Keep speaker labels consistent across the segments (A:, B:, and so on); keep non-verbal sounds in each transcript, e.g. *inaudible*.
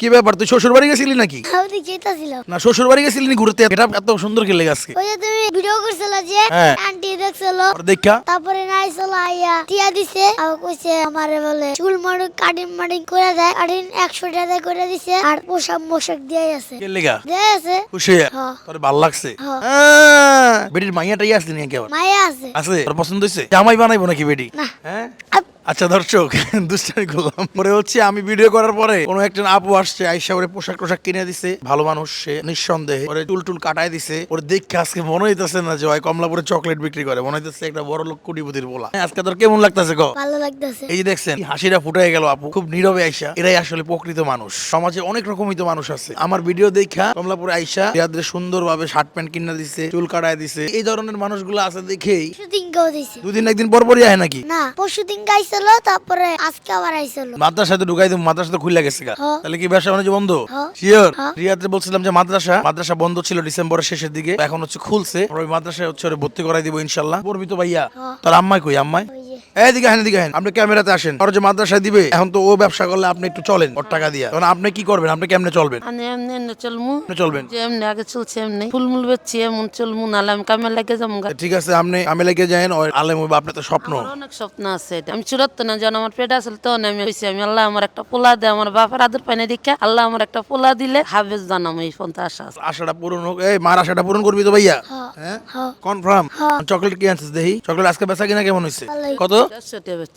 A: কি ব্যাপার তুই শ্বশুর বাড়ি গেছিলি নাকি?
B: আমি যেতেছিলাম
A: না শ্বশুর বাড়ি গেছিলি নি ঘুরতে? এটা এত সুন্দর খেলে আজকে।
B: ওই যে তুমি ভিডিও করছিল যে
A: হ্যাঁ।
B: আন্টি দেখছিল।
A: আর দেখা।
B: তারপরে নাইছিল আইয়া টিয়া দিছে। আর কইছে আমারে বলে চুল মারু কাটিং মাটিং করে দেয়। কাটিং একশো টাকা করে দিছে। আর পোশাক মোশাক দিয়ে আছে।
A: কে লেগা?
B: দিয়ে আছে।
A: খুশি? হ্যাঁ। তোর ভালো লাগছে?
B: হ্যাঁ।
A: আহ, বেটির মাইয়াটাই আসলি নাকি আবার?
B: মায়া আছে।
A: আছে? তোর পছন্দ হয়েছে জামাই বানাইবো নাকি বেটি
B: না।
A: হ্যাঁ? আচ্ছা দর্শক *laughs* দুষ্টামি করলাম। পরে হচ্ছে আমি ভিডিও করার পরে কোনো একজন আপু আসছে আইসা ওরে পোশাক টোশাক কিনে দিছে। ভালো মানুষ সে নিঃসন্দেহে ওরে টুল টুল কাটায় দিছে। ওরে দেখে আজকে মনে হইতেছে না যে ওই কমলাপুরে চকলেট বিক্রি করে। মনে হইতেছে একটা বড় লোক কোটিপতির বলা। হ্যাঁ, আজকে তোর কেমন লাগতেছে গো?
B: ভালো লাগতেছে।
A: এই যে দেখছেন হাসিটা ফুটে গেল আপু। খুব নীরবে আইসা। এরাই আসলে প্রকৃত মানুষ। সমাজে অনেক রকমই তো মানুষ আছে। আমার ভিডিও দেখা কমলাপুরে আইসা রিয়াদের সুন্দর ভাবে শার্ট প্যান্ট কিনে দিছে চুল কাটায় দিছে। এই ধরনের মানুষগুলো আছে দেখেই দুদিন একদিন পর পরই আয় নাকি?
B: না পরশুদিন গাইছিল তারপরে আজকে আবার আইছিল।
A: মাদ্রাসাতে ঢুকাই দিম মাদ্রাসা তো খুলে গেছে। তাহলে কি ব্যবসা বাণিজ্য বন্ধ। শিওর রিয়াতে বলছিলাম যে মাদ্রাসা মাদ্রাসা বন্ধ ছিল ডিসেম্বরের শেষের দিকে এখন হচ্ছে খুলছে। মাদ্রাসায় হচ্ছে ভর্তি করাই দিব ইনশাল্লাহ। পড়বি তো ভাইয়া। তার আম্মাই কই? আম্মাই? এইদিকে হেন এদিকে হেন আপনি ক্যামেরাতে আসেন। আর যে মাদ্রাসায় দিবে এখন তো ও ব্যবসা করলে আপনি একটু চলেন। ওর টাকা দিয়া। তখন আপনি কি করবেন? আপনি কেমনে চলবেন?
C: আমি এমনি এমনি চলমু।
A: আপনি চলবেন?
C: যে এমনি আগে চলছে এমনি। ফুলমুল বেচছি এমন চলমু আমি কামে লাগে যাব
A: ঠিক আছে আপনি আমি লেগে ওই আলেম হইবা আপনার তো স্বপ্ন।
C: আমার অনেক স্বপ্ন আছে এটা। আমি চুরাত্ত না যখন আমার পেট আসল তখন আমি হয়েছি আমি আল্লাহ আমার একটা পোলা দে আমার বাপের আদর পাইনে দীক্ষা আল্লাহ আমার একটা পোলা দিলে হাফেজ জানাম এই ফোন আশা আছে।
A: আশাটা পূরণ হোক। এই মার আশাটা পূরণ করবি তো ভাইয়া? হ্যাঁ?
B: হ্যাঁ
A: কনফার্ম
B: হ্যাঁ।
A: চকলেট কি আনছিস দেখি? চকলেট আজকে বেচা কিনা কেমন হয়েছে কত?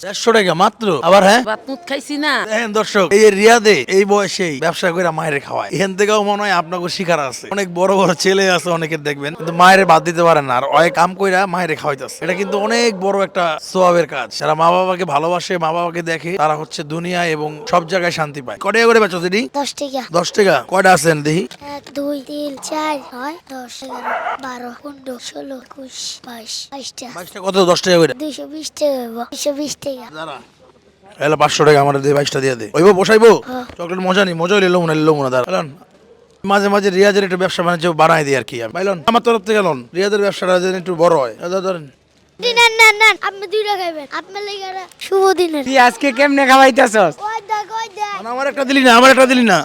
C: দেড়শো টাকা
A: মাত্র। আবার হ্যাঁ?
C: খাইছি না।
A: দেখেন দর্শক এই রিয়াদে এই বয়সেই ব্যবসা করে মায়ের খাওয়ায়। এখান থেকেও মনে হয় আপনাকে শিকার আছে। অনেক বড় বড় ছেলে আছে অনেকের দেখবেন। কিন্তু মায়ের বাদ দিতে পারেন না। আর অয় কাম কইরা মায়ের খাওয়াইতেছে। এটা কিন্তু অনেক বড় একটা সোয়াবের কাজ। যারা মা বাবাকে ভালোবাসে মা বাবাকে দেখে তারা হচ্ছে দুনিয়া এবং সব জায়গায় শান্তি পায়। কটা করে বেচো দিদি?
B: দশ টাকা।
A: দশ টাকা। কয়টা আছেন দেখি
B: এক দুই তিন চার নয় দশ এগারো বারো পনেরো ষোলো একুশ বাইশ বাইশটা।
A: বাইশটা কত? দশ টাকা করে।
B: দুইশো বিশ টাকা হইবো। বিশ টাকা।
A: দাঁড়া। এলো পাঁচশো টাকা আমার দিয়ে বাইশটা দিয়ে দে। ওইব বসাইবো?
B: হ্যাঁ।
A: চকলেট মজা নেই মজা হইলে লোমনা লোমনা দাঁড়ান মাঝে মাঝে রিয়াজের একটু ব্যবসা বাণিজ্য বাড়াই দিই আর কি আমি। আমার তরফ থেকে লন। রিয়াজের ব্যবসাটা যেন একটু বড় হয়। ধরেন।
B: নেন নেন নেন। আপনি দুইটা খাইবেন। আপনার লেগে একটা শুভ দিনের।
D: তুই আজকে কেমনে খাওয়াইতেছস?
B: ওই দেখ ওই দেখ।
A: মানে আমার একটা দিলি না আমার একটা দিলি না।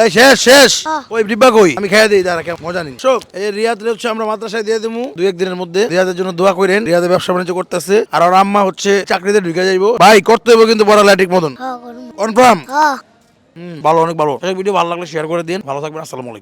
A: এই শেষ শেষ। ওই ডিব্বা কই? আমি খেয়ে দিই দাঁড়া কেমন মজা নিন। শোক এই রিয়াদ হচ্ছে আমরা মাদ্রাসায় দিয়ে দেবো দুই একদিনের মধ্যে রিয়াদের জন্য দোয়া করেন রিয়াদের ব্যবসা বাণিজ্য করতেছে। আর ওর আম্মা হচ্ছে চাকরিতে ঢুকে যাইবো। ভাই করতে হবে কিন্তু পড়ালেখা ঠিক মতন
B: হ্যাঁ
A: কনফার্ম
B: হ্যাঁ।
A: ভালো অনেক ভালো। ভিডিও ভালো লাগলে শেয়ার করে দিন। ভালো থাকবেন আসসালামু আলাইকুম।